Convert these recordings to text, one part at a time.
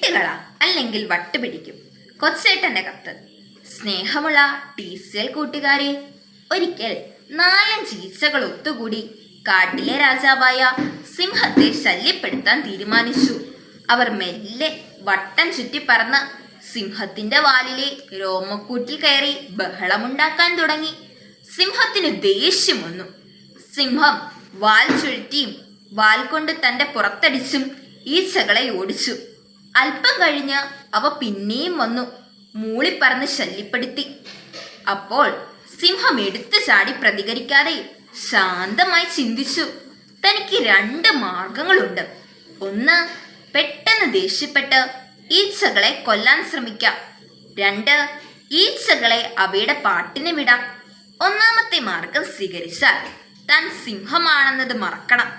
വിട്ടുകള അല്ലെങ്കിൽ വട്ടുപിടിക്കും കൊച്ചേട്ടന്റെ കത്ത്. സ്നേഹമുള്ള ടി സി എൽ കൂട്ടുകാരെ ഒരിക്കൽ നാലഞ്ച് ഈച്ചകൾ ഒത്തുകൂടി കാട്ടിലെ രാജാവായ സിംഹത്തെ ശല്യപ്പെടുത്താൻ തീരുമാനിച്ചു. അവർ മെല്ലെ വട്ടം ചുറ്റി പറന്ന് സിംഹത്തിന്റെ വാലിലെ രോമക്കൂട്ടിൽ കയറി ബഹളമുണ്ടാക്കാൻ തുടങ്ങി. സിംഹത്തിന് ദേഷ്യം വന്നു. സിംഹം വാൽ ചുഴറ്റിയും വാൽ കൊണ്ട് തന്റെ പുറത്തടിച്ചും ഈച്ചകളെ ഓടിച്ചു. അല്പം കഴിഞ്ഞ് അവ പിന്നെയും വന്നു. മൂളിപ്പറന്ന് ശല്യപ്പെടുത്തി. അപ്പോൾ സിംഹം എടുത്തു ചാടി പ്രതികരിക്കാതെ ശാന്തമായി ചിന്തിച്ചു. തനിക്ക് രണ്ട് മാർഗങ്ങളുണ്ട്. ഒന്ന് പെട്ടെന്ന് ദേഷ്യപ്പെട്ട് ഈച്ചകളെ കൊല്ലാൻ ശ്രമിക്കാം. രണ്ട് ഈച്ചകളെ അവയുടെ പാട്ടിന് വിടാം. ഒന്നാമത്തെ മാർഗം സ്വീകരിച്ചാൽ താൻ സിംഹമാണെന്നത് മറക്കണം.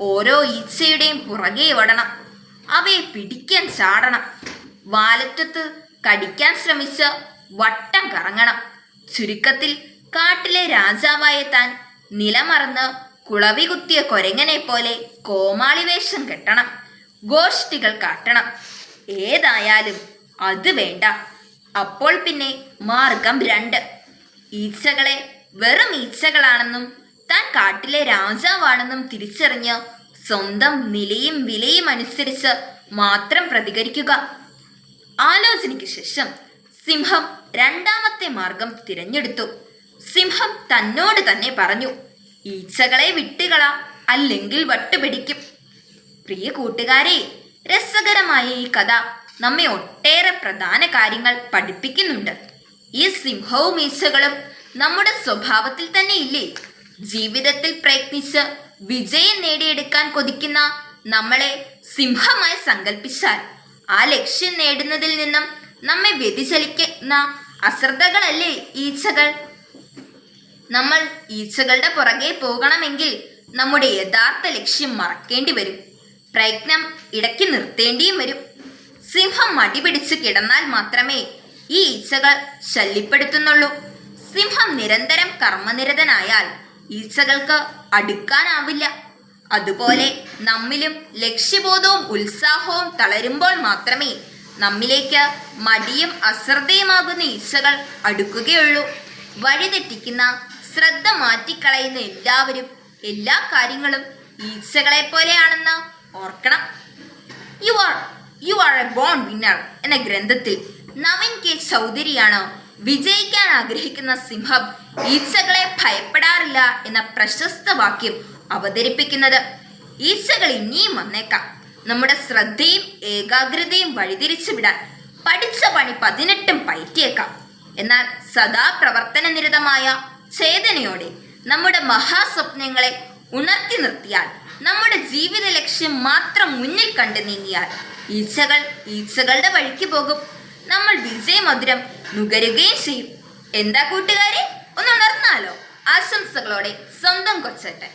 ഓരോ ഈച്ചയുടെയും പുറകെ ഓടണം അവയെ പിടിക്കാൻ ചാടണം. വാലറ്റത്ത് കടിക്കാൻ ശ്രമിച്ച വട്ടം കറങ്ങണം. ചുരുക്കത്തിൽ കാട്ടിലെ രാജാവായ താൻ നിലമറന്ന് കുളവി കുത്തിയ കൊരങ്ങനെ പോലെ കോമാളി വേഷം കെട്ടണം. ഗോഷ്ഠികൾ കാട്ടണം. ഏതായാലും അത് വേണ്ട. അപ്പോൾ പിന്നെ മാർഗം രണ്ട്. ഈച്ചകളെ വെറും ഈച്ചകളാണെന്നും താൻ കാട്ടിലെ രാജാവാണെന്നും തിരിച്ചറിഞ്ഞ് സ്വന്തം നിലയും വിലയും അനുസരിച്ച് മാത്രം പ്രതികരിക്കുക. ആലോചനയ്ക്ക് ശേഷം സിംഹം രണ്ടാമത്തെ മാർഗം തിരഞ്ഞെടുത്തു. സിംഹം തന്നോട് തന്നെ പറഞ്ഞു ഈച്ചകളെ വിട്ടുകള അല്ലെങ്കിൽ വട്ടുപിടിക്കും. പ്രിയ കൂട്ടുകാരെ രസകരമായ ഈ കഥ നമ്മെ ഒട്ടേറെ പ്രധാന കാര്യങ്ങൾ പഠിപ്പിക്കുന്നുണ്ട്. ഈ സിംഹവും ഈച്ചകളും നമ്മുടെ സ്വഭാവത്തിൽ തന്നെ ഇല്ലേ ജീവിതത്തിൽ പ്രയത്നിച്ച് വിജയം നേടിയെടുക്കാൻ കൊതിക്കുന്ന നമ്മളെ സിംഹമായി സങ്കല്പിച്ചാൽ ആ ലക്ഷ്യം നേടുന്നതിൽ നിന്നും നമ്മെ വ്യതിചലിക്കുന്ന അശ്രദ്ധകളല്ലേ ഈച്ചകൾ? നമ്മൾ ഈച്ചകളുടെ പുറകെ പോകണമെങ്കിൽ നമ്മുടെ യഥാർത്ഥ ലക്ഷ്യം മറക്കേണ്ടി വരും. പ്രയത്നം ഇടയ്ക്ക് നിർത്തേണ്ടിയും വരും. സിംഹം മടിപിടിച്ച് കിടന്നാൽ മാത്രമേ ഈ ഈച്ചകൾ ശല്യപ്പെടുത്തുന്നുള്ളൂ. സിംഹം നിരന്തരം കർമ്മനിരതനായാൽ ഈച്ചകൾക്ക് അടുക്കാനാവില്ല. അതുപോലെ നമ്മിലും ലക്ഷ്യബോധവും ഉത്സാഹവും തളരുമ്പോൾ മാത്രമേ നമ്മിലേക്ക് മടിയും അശ്രദ്ധയുമാകുന്ന ഈച്ചകൾ അടുക്കുകയുള്ളൂ. വഴിതെറ്റിക്കുന്ന ശ്രദ്ധ മാറ്റിക്കളയുന്ന എല്ലാവരും എല്ലാ കാര്യങ്ങളും ഈച്ചകളെ പോലെയാണെന്ന് ഓർക്കണം. You are you are a born winner എന്ന ഗ്രന്ഥത്തിൽ നവീൻ കെ. ചൗധരിയാണ് വിജയിക്കാൻ ആഗ്രഹിക്കുന്ന സിംഹം ഈച്ചകളെ ഭയപ്പെടാറില്ല എന്ന പ്രശസ്ത വാക്യം അവതരിപ്പിക്കുന്നത്. ഈച്ചകൾ ഇനിയും വന്നേക്കാം. നമ്മുടെ ശ്രദ്ധയും ഏകാഗ്രതയും വഴിതിരിച്ചു വിടാൻ പഠിച്ച പണി പതിനെട്ടും പയറ്റിയേക്കാം. എന്നാൽ സദാ പ്രവർത്തന നിരതമായ ചേതനയോടെ നമ്മുടെ മഹാസ്വപ്നങ്ങളെ ഉണർത്തി നിർത്തിയാൽ നമ്മുടെ ജീവിത ലക്ഷ്യം മാത്രം മുന്നിൽ കണ്ടു നീങ്ങിയാൽ ഈച്ചകൾ ഈച്ചകളുടെ വഴിക്ക് പോകും. നമ്മൾ വിജയമധുരം നുകരുകയും ചെയ്യും. എന്താ കൂട്ടുകാരെ? ഒന്ന് ഉണർന്നാലോ? ആശംസകളോടെ സ്വന്തം കൊച്ചട്ടെ